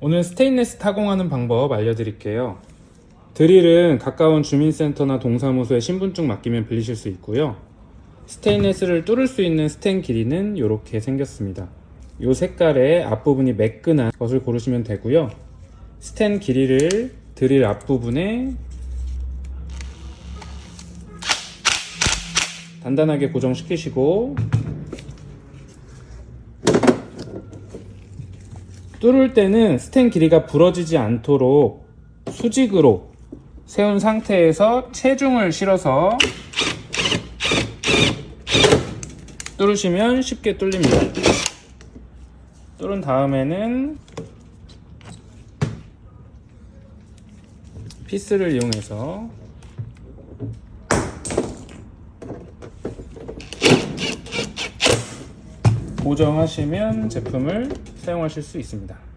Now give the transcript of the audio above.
오늘 스테인레스 타공하는 방법 알려드릴게요. 드릴은 가까운 주민센터나 동사무소에 신분증 맡기면 빌리실 수 있고요. 스테인레스를 뚫을 수 있는 스텐 길이는 이렇게 생겼습니다. 이 색깔의 앞부분이 매끈한 것을 고르시면 되고요. 스텐 길이를 드릴 앞부분에 단단하게 고정시키시고 뚫을 때는 스텐 길이가 부러지지 않도록 수직으로 세운 상태에서 체중을 실어서 뚫으시면 쉽게 뚫립니다. 뚫은 다음에는 피스를 이용해서 고정하시면 제품을 사용하실 수 있습니다.